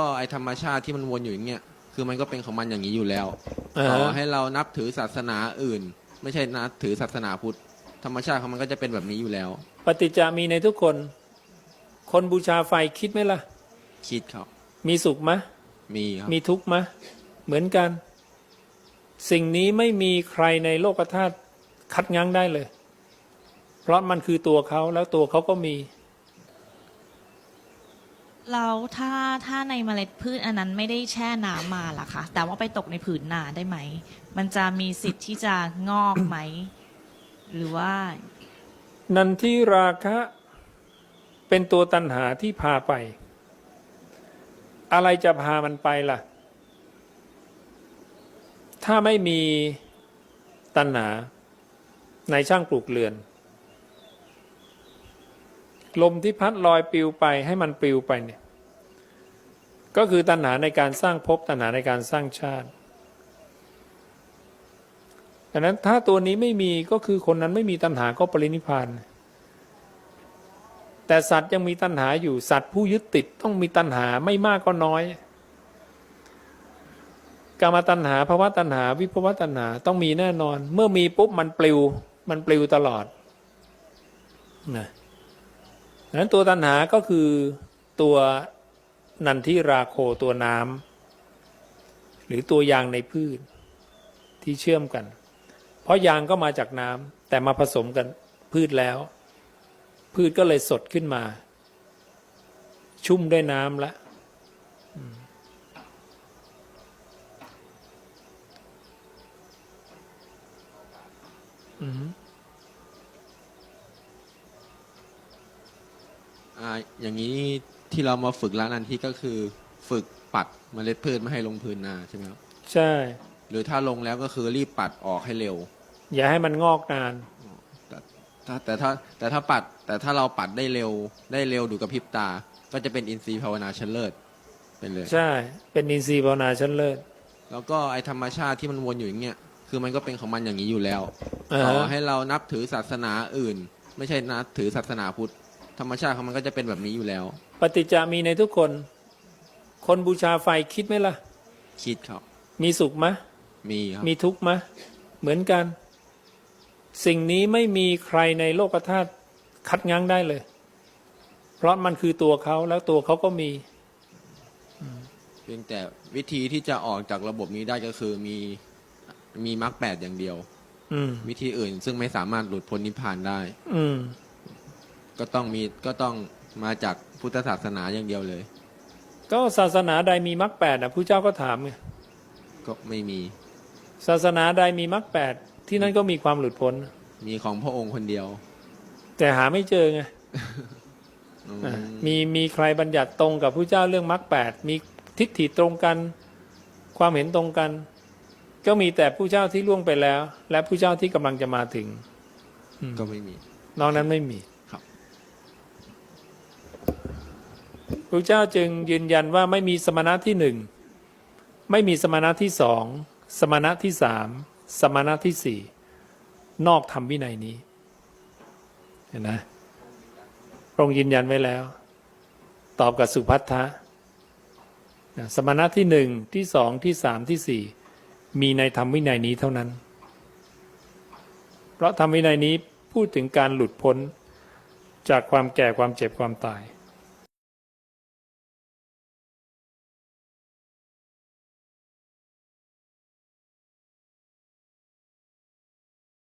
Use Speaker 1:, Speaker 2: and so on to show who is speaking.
Speaker 1: ก็ไอธรรมชาติที่มันวนอยู่อย่างเงี้ยคือมันก็เป็นของมันอย่างนี้อยู่แล้ว
Speaker 2: อ่า
Speaker 1: ต่อ
Speaker 2: ฮะ
Speaker 1: ให้เรานับถือศาสนาอื่น ไม่ใช่นับถือศาสนาพุทธธรรมชาติของมันก็จะเป็นแบบนี้อยู่แล้ว
Speaker 2: ปฏิจจามีในทุกคน คนบูชาไฟคิดไหมล่ะ
Speaker 1: คิดครับ
Speaker 2: มีสุขไหม
Speaker 1: มีครับ
Speaker 2: มีทุกข์ไหมเหมือนกัน สิ่งนี้ไม่มีใครในโลกธาตุคัดยั้งได้เลย เพราะมันคือตัวเขาแล้วตัวเขาก็มี
Speaker 3: แล้วถ้าถ้าในเมล็ดพืชอันนั้นไม่ได้แช่น้ำมาล่ะคะแต่ว่าไปตกในผืนนาได้ไหม มันจะมีสิทธิ์ที่จะงอกไหม หรือว่า
Speaker 2: นันทิราคะ เป็นตัวตันหาที่พาไป อะไรจะพามันไปล่ะ ถ้าไม่มีตันหาในช่างปลูกเรือน ลมที่พัดลอยปลิวไปให้มันปลิวไปเนี่ยก็คือตัณหาในการสร้างภพตัณหาในการสร้างชาติดังนั้นถ้าตัวนี้ไม่มีก็คือคนนั้นไม่มีตัณหาก็ปรินิพานแต่สัตว์ยังมีตัณหาอยู่สัตว์ผู้ยึดติดต้องมีตัณหาไม่มากก็น้อยกามตัณหาภาวะตัณหา วิภวะตัณหาต้องมีแน่นอน เมื่อมีปุ๊บมันปลิว มันปลิวตลอดนะ ดังนั้นตัวตัณหาก็คือตัวนันทิราโคตัวน้ำหรือตัวยางในพืชที่เชื่อมกัน เพราะยางก็มาจากน้ำแต่มาผสมกันพืชแล้ว พืชก็เลยสดขึ้นมา ชุ่มด้วยน้ำล้วอืม อืม
Speaker 1: อ่าอย่างนี้ที่เรามาฝึกล้างนันที่ก็คือฝึกปัดเมล็ดพืชไม่ให้ลงพื้นนาใช่ไหมครับ
Speaker 2: ใช่
Speaker 1: หรือถ้าลงแล้วก็คือรีบปัดออกให้เร็ว
Speaker 2: อย่าให้มันงอกนาน
Speaker 1: ถ้าแต่ถ้าแต่ถ้าปัดแต่ถ้าเราปัดได้เร็วได้เร็วดูกระพริบตา ก็จะเป็นอินทรีย์ภาวนาชั้นเลิศเป็นเลย
Speaker 2: ใช่ เป็นอินทรีย์ภาวนาชั้นเลิศ
Speaker 1: แล้วก็ไอธรรมชาติที่มันวนอยู่อย่างเงี้ยคือมันก็เป็นของมันอย่างนี้อยู่แล้ว
Speaker 2: อ่า
Speaker 1: ต่อ
Speaker 2: ฮะ
Speaker 1: ให้เรานับถือศาสนาอื่น ไม่ใช่นับถือศาสนาพุทธ ธรรมชาติของมันก็จะเป็นแบบนี้อยู่แล้ว
Speaker 2: ปฏิจจามีในทุกคน คนบูชาไฟคิดไหมล่ะ
Speaker 1: คิดครับ
Speaker 2: มีสุขไหม
Speaker 1: มีครับ
Speaker 2: มีทุกข์ไหมเหมือนกัน สิ่งนี้ไม่มีใครในโลกธาตุคัดยั้งได้เลย เพราะมันคือตัวเขาแล้วตัวเขาก็มี
Speaker 1: เพียงแต่วิธีที่จะออกจากระบบนี้ได้ก็คือมีมีมรรคแปดอย่างเดียว
Speaker 2: อืม
Speaker 1: วิธีอื่นซึ่งไม่สามารถหลุดพ้นนิพพานได้
Speaker 2: อืม
Speaker 1: ก็ต้องมีก็ต้องมาจากพุทธศาสนาอย่างเดียวเลย
Speaker 2: ก็ศาสนาใดมีมรรคแปดนะผู้เจ้าก็ถามไง
Speaker 1: ก็ไม่มี
Speaker 2: ศาสนาใดมีมรรคแปดที่นั่นก็มีความหลุดพ้น
Speaker 1: มีของพระองค์คนเดียว
Speaker 2: แต่หาไม่เจอไง
Speaker 1: อืม
Speaker 2: อะมีมีใครบัญญัติตรงกับผู้เจ้าเรื่องมรรคแปดมีทิฏฐิตรงกัน ความเห็นตรงกัน ก็มีแต่ผู้เจ้าที่ล่วงไปแล้ว และผู้เจ้าที่กำลังจะมาถึง
Speaker 1: ก็ไม่มี
Speaker 2: นอกนั้นไม่มี
Speaker 1: ครับ
Speaker 2: พระเจ้าจึงยืนยันว่าไม่มีสมณะที่หนึ่งไม่มีสมณะที่สองสมณะที่สามสมณะที่สี่นอกธรรมวินัยนี้เห็นนะพระองค์ยืนยันไว้แล้ว ตอบกับสุพัทธะสมณะที่หนึ่งที่สองที่สามที่สี่มีในธรรมวินัยนี้เท่านั้น เพราะธรรมวินัยนี้พูดถึงการหลุดพ้นจากความแก่ความเจ็บความตาย